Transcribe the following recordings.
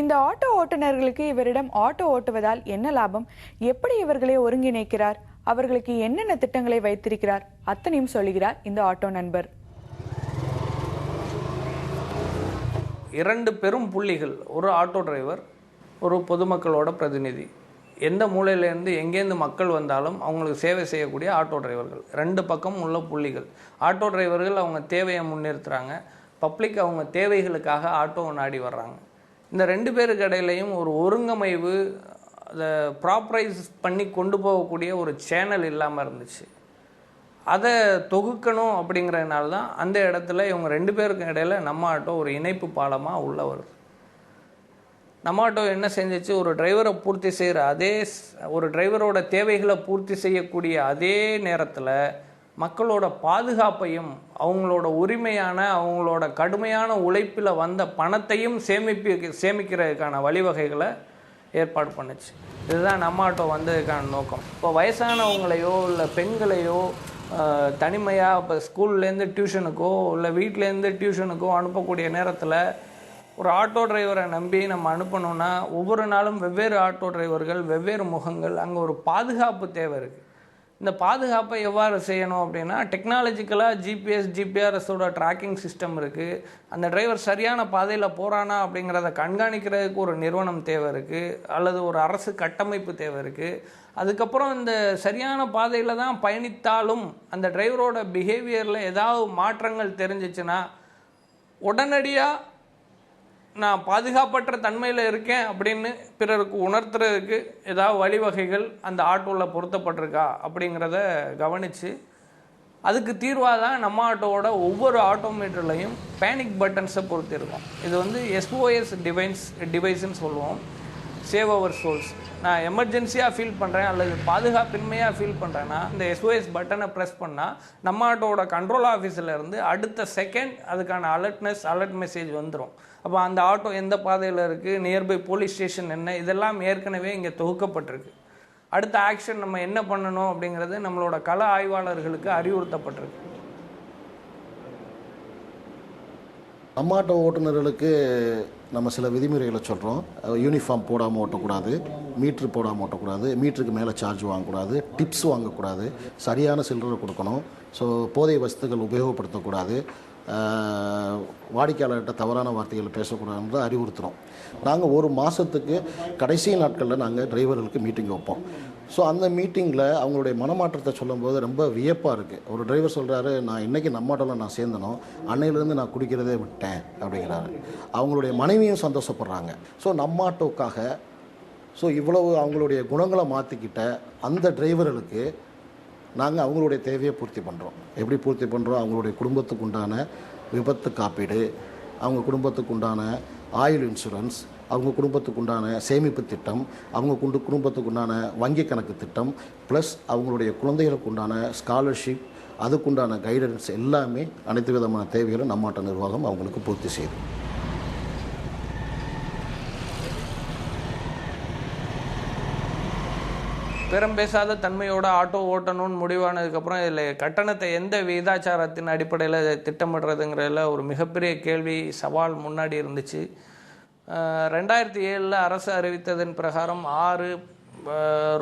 இந்த ஆட்டோ ஓட்டுநர்களுக்கு இவரிடம் ஆட்டோ ஓட்டுவதால் என்ன லாபம்? எப்படி இவர்களை ஒருங்கிணைக்கிறார்? அவர்களுக்கு என்னென்ன திட்டங்களை வைத்திருக்கிறார்? அத்தனையும் சொல்கிறார் இந்த ஆட்டோ நண்பர். இரண்டு பெரும் புள்ளிகள். ஒரு ஆட்டோ டிரைவர் ஒரு பொதுமக்களோட பிரதிநிதி. எந்த மூலையிலேருந்து எங்கேருந்து மக்கள் வந்தாலும் அவங்களுக்கு சேவை செய்யக்கூடிய ஆட்டோ டிரைவர்கள். ரெண்டு பக்கம் உள்ள புள்ளிகள். ஆட்டோ டிரைவர்கள் அவங்க தேவையை முன்னிறுத்துறாங்க. பப்ளிக் அவங்க தேவைகளுக்காக ஆட்டோ நாடி வர்றாங்க. இந்த ரெண்டு பேருக்கு இடையிலையும் ஒரு ஒருங்கமைவு அதை ப்ராப்பரைஸ் பண்ணி கொண்டு போகக்கூடிய ஒரு சேனல் இல்லாமல் இருந்துச்சு. அதை தொகுக்கணும் அப்படிங்கிறதுனால தான் அந்த இடத்துல இவங்க ரெண்டு பேருக்கும் இடையில நம்ம ஆட்டோ ஒரு இணைப்பு பாலமாக உள்ள வருது. நம்ம ஆட்டோ என்ன செஞ்சிச்சு? ஒரு டிரைவரை பூர்த்தி செய்கிற அதே ஒரு டிரைவரோட தேவைகளை பூர்த்தி செய்யக்கூடிய அதே நேரத்தில் மக்களோட பாதுகாப்பையும் அவங்களோட உரிமையான அவங்களோட கடுமையான உழைப்பில் வந்த பணத்தையும் சேமிப்பு சேமிக்கிறதுக்கான வழிவகைகளை ஏற்பாடு பண்ணுச்சு. இதுதான் நம்ம ஆட்டோ வந்ததுக்கான நோக்கம். இப்போ வயசானவங்களையோ இல்லை பெண்களையோ தனிமையாக இப்போ ஸ்கூல்லேருந்து டியூஷனுக்கோ இல்லை வீட்டிலேருந்து டியூஷனுக்கோ அனுப்பக்கூடிய நேரத்தில் ஒரு ஆட்டோ டிரைவரை நம்பி நம்ம அனுப்பணும்னா ஒவ்வொரு நாளும் வெவ்வேறு ஆட்டோ டிரைவர்கள் வெவ்வேறு முகங்கள் அங்கே ஒரு பாதுகாப்பு தேவை இருக்குது இந்த பாதுகாப்பை எவ்வாறு செய்யணும் அப்படின்னா டெக்னாலஜிக்கலாக ஜிபிஎஸ் ஜிபிஆர்எஸோட ட்ராக்கிங் சிஸ்டம் இருக்குது அந்த டிரைவர் சரியான பாதையில் போகிறானா அப்படிங்கிறத கண்காணிக்கிறதுக்கு ஒரு நிறுவனம் தேவை இருக்குது அல்லது ஒரு அரசு கட்டமைப்பு தேவை இருக்குது அதுக்கப்புறம் இந்த சரியான பாதையில் தான் பயணித்தாலும் அந்த டிரைவரோட பிஹேவியரில் ஏதாவது மாற்றங்கள் தெரிஞ்சிச்சுன்னா உடனடியாக நான் பாதுகாப்பற்ற தன்மையில் இருக்கேன் அப்படின்னு பிறருக்கு உணர்த்துறதுக்கு ஏதாவது வழிவகைகள் அந்த ஆட்டோவில் பொருத்தப்பட்டிருக்கா அப்படிங்கிறத கவனித்து அதுக்கு தீர்வாக தான் நம்ம ஆட்டோவோட ஒவ்வொரு ஆட்டோமீட்டர்லையும் பேனிக் பட்டன்ஸை பொறுத்திருக்கோம் இது வந்து எஸ்ஓஎஸ் டிவைஸ் டிவைஸ்ன்னு சொல்லுவோம். சேவ் அவர் சோல்ஸ் நான் எமர்ஜென்சியாக ஃபீல் பண்ணுறேன் அல்லது பாதுகாப்பின்மையாக ஃபீல் பண்ணுறேன்னா இந்த எஸ்ஓஎஸ் பட்டனை ப்ரெஸ் பண்ணால் நம்ம ஆட்டோவோட கண்ட்ரோல் ஆஃபீஸில் இருந்து அடுத்த செகண்ட் அதுக்கான அலர்ட்னஸ் அலர்ட் மெசேஜ் வந்துடும் அப்போ அந்த ஆட்டோ எந்த பாதையில் இருக்குது நியர்பை போலீஸ் ஸ்டேஷன் என்ன இதெல்லாம் ஏற்கனவே இங்கே தொகுக்கப்பட்டிருக்கு. அடுத்த ஆக்ஷன் நம்ம என்ன பண்ணணும் அப்படிங்கிறது நம்மளோட கள ஆய்வாளர்களுக்கு அறிவுறுத்தப்பட்டிருக்கு. நம்ம ஆட்டோ ஓட்டுநர்களுக்கு நம்ம சில விதிமுறைகளை சொல்கிறோம் யூனிஃபார்ம் போடாமல் ஓட்டக்கூடாது மீட்ரு போடாமல் ஓட்டக்கூடாது மீட்டருக்கு மேலே சார்ஜ் வாங்கக்கூடாது டிப்ஸ் வாங்கக்கூடாது சரியான சில்லறை கொடுக்கணும். ஸோ போதை வஸ்துகள் உபயோகப்படுத்தக்கூடாது. வாடிக்கையாளர்கிட்ட தவறான வார்த்தைகள் பேசக்கூடாதுன்னு அறிவுறுத்துகிறோம் நாங்கள் ஒரு மாதத்துக்கு கடைசி நாட்களில் நாங்கள் டிரைவர்களுக்கு மீட்டிங் வைப்போம். ஸோ அந்த மீட்டிங்கில் அவங்களுடைய மனமாற்றத்தை சொல்லும்போது ரொம்ப வியப்பாக இருக்குது ஒரு டிரைவர் சொல்கிறாரு நான் இன்றைக்கி நம்ம ஆட்டோவில் நான் சேர்ந்தனோ அன்னையிலேருந்து நான் குடிக்கிறதே விட்டேன் அப்படிங்கிறாரு. அவங்களுடைய மனைவியும் சந்தோஷப்படுறாங்க. ஸோ நம்ம ஆட்டோக்காக ஸோ இவ்வளவு அவங்களுடைய குணங்களை மாற்றிக்கிட்ட அந்த டிரைவர்களுக்கு நாங்கள் அவங்களுடைய தேவையை பூர்த்தி பண்ணுறோம் எப்படி பூர்த்தி பண்ணுறோம் அவங்களுடைய குடும்பத்துக்கு உண்டான விபத்து காப்பீடு அவங்க குடும்பத்துக்கு உண்டான ஆயுள் இன்சூரன்ஸ் அவங்க குடும்பத்துக்கு உண்டான சேமிப்பு திட்டம் அவங்க குண்டு குடும்பத்துக்கு உண்டான வங்கி கணக்கு திட்டம் ப்ளஸ் அவங்களுடைய குழந்தைகளுக்கு உண்டான ஸ்காலர்ஷிப் அதுக்குண்டான கைடன்ஸ் எல்லாமே அனைத்து விதமான தேவைகளும் நம்மாட்ட நிர்வாகம் அவங்களுக்கு பூர்த்தி செய்யுது பெரும் பேசாத தன்மையோட ஆட்டோ ஓட்டணும்னு முடிவானதுக்கப்புறம் இதில் கட்டணத்தை எந்த விகிதாச்சாரத்தின் அடிப்படையில் திட்டமிடுறதுங்கிறதுல ஒரு மிகப்பெரிய கேள்வி சவால் முன்னாடி இருந்துச்சு. ரெண்டாயிரத்தி ஏழில் அரசு அறிவித்ததன் பிரகாரம் ஆறு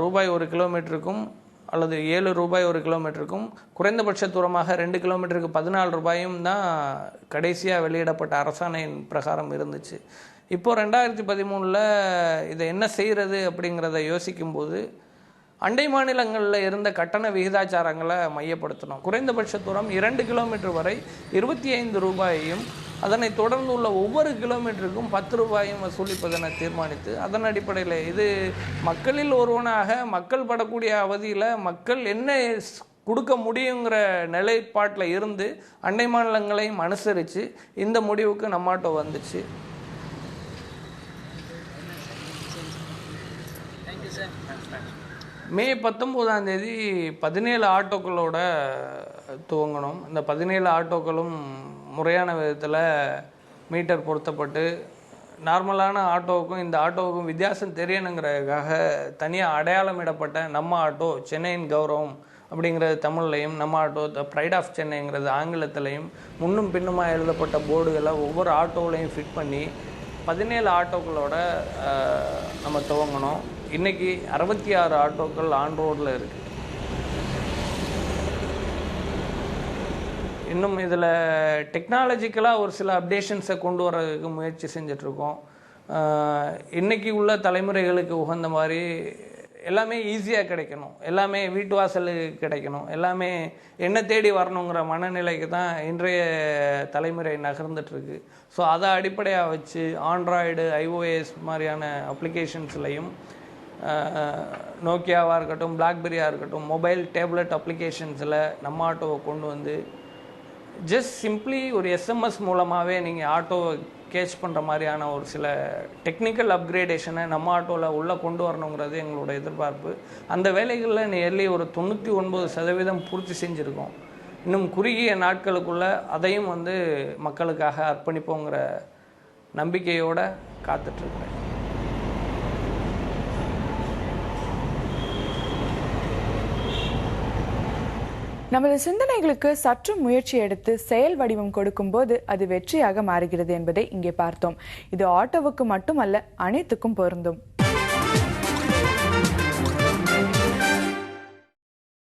ரூபாய் ஒரு கிலோமீட்டருக்கும் அல்லது ஏழு ரூபாய் ஒரு கிலோமீட்டருக்கும் குறைந்தபட்ச தூரமாக ரெண்டு கிலோமீட்டருக்கு பதினாலு ரூபாயும் தான் கடைசியாக வெளியிடப்பட்ட அரசாணையின் பிரகாரம் இருந்துச்சு. இப்போது ரெண்டாயிரத்தி பதிமூணில் இதை என்ன செய்கிறது அப்படிங்கிறத யோசிக்கும்போது அண்டை மாநிலங்களில் இருந்த கட்டண விகிதாச்சாரங்களை மையப்படுத்தணும். குறைந்தபட்ச தூரம் இரண்டு கிலோமீட்டர் வரை இருபத்தி ஐந்து ரூபாயையும் அதனைத் தொடர்ந்து உள்ள ஒவ்வொரு கிலோமீட்டருக்கும் பத்து ரூபாயும் வசூலிப்பதென தீர்மானித்து அதன் அடிப்படையில் இது மக்களில் ஒருவனாக மக்கள் படக்கூடிய அவதியில் மக்கள் என்ன கொடுக்க முடியுங்கிற நிலைப்பாட்டில் இருந்து அண்டை மாநிலங்களையும் அனுசரித்து இந்த முடிவுக்கு நம்மாட்டோ வந்துச்சு. மே பத்தொம்போதாம் தேதி பதினேழு ஆட்டோக்களோட துவங்கணும். இந்த பதினேழு ஆட்டோக்களும் முறையான விதத்தில் மீட்டர் பொருத்தப்பட்டு நார்மலான ஆட்டோவுக்கும் இந்த ஆட்டோவுக்கும் வித்தியாசம் தெரியணுங்கிறதுக்காக தனியாக அடையாளமிடப்பட்ட நம்ம ஆட்டோ சென்னையின் கௌரவம் அப்படிங்கிறது தமிழ்லையும் நம்ம ஆட்டோ த ப்ரைட் ஆஃப் சென்னைங்கிறது ஆங்கிலத்திலையும் முன்னும் பின்னுமாக எழுதப்பட்ட போர்டுகளை ஒவ்வொரு ஆட்டோவிலையும் ஃபிட் பண்ணி பதினேழு ஆட்டோக்களோட நம்ம துவங்கினோம் இன்றைக்கி அறுபத்தி ஆறு ஆட்டோக்கள் ஆன் ரோடில் இருக்குது இன்னும் இதில் டெக்னாலஜிக்கலாக ஒரு சில அப்டேஷன்ஸை கொண்டு வரதுக்கு முயற்சி செஞ்சிட்ருக்கோம் இன்றைக்கி உள்ள தலைமுறைகளுக்கு உகந்த மாதிரி எல்லாமே ஈஸியாக கிடைக்கணும். எல்லாமே வீட்டு வாசலுக்கு கிடைக்கணும். எல்லாமே என்ன தேடி வரணுங்கிற மனநிலைக்கு தான் இன்றைய தலைமுறை நகர்ந்துட்டுருக்கு. ஸோ அதை அடிப்படையாக வச்சு ஆண்ட்ராய்டு ஐஓஎஸ் மாதிரியான அப்ளிகேஷன்ஸ்லையும் நோக்கியாவாக இருக்கட்டும் பிளாக்பெரியாக இருக்கட்டும் மொபைல் டேப்லெட் அப்ளிகேஷன்ஸில் நம்ம ஆட்டோவை கொண்டு வந்து ஜஸ்ட் சிம்ப்ளி ஒரு எஸ்எம்எஸ் மூலமாகவே நீங்கள் ஆட்டோவை கேட்ச் பண்ணுற மாதிரியான ஒரு சில டெக்னிக்கல் அப்கிரேடேஷனை நம்ம ஆட்டோவில் உள்ளே கொண்டு வரணுங்கிறது எங்களோட எதிர்பார்ப்பு. அந்த வேலைகளில் நியர்லி ஒரு தொண்ணூற்றி ஒன்பது சதவீதம் பூர்த்தி செஞ்சுருக்கோம். இன்னும் குறுகிய நாட்களுக்குள்ள அதையும் வந்து மக்களுக்காக அர்ப்பணிப்போங்கிற நம்பிக்கையோடு காத்துட்ருக்கிறேன் நமது சிந்தனைகளுக்கு சற்று முயற்சி எடுத்து செயல் வடிவம் கொடுக்கும்போது அது வெற்றியாக மாறுகிறது என்பதை இங்கே பார்த்தோம். இது ஆட்டோவுக்கு மட்டுமல்ல அனைத்துக்கும் பொருந்தும்.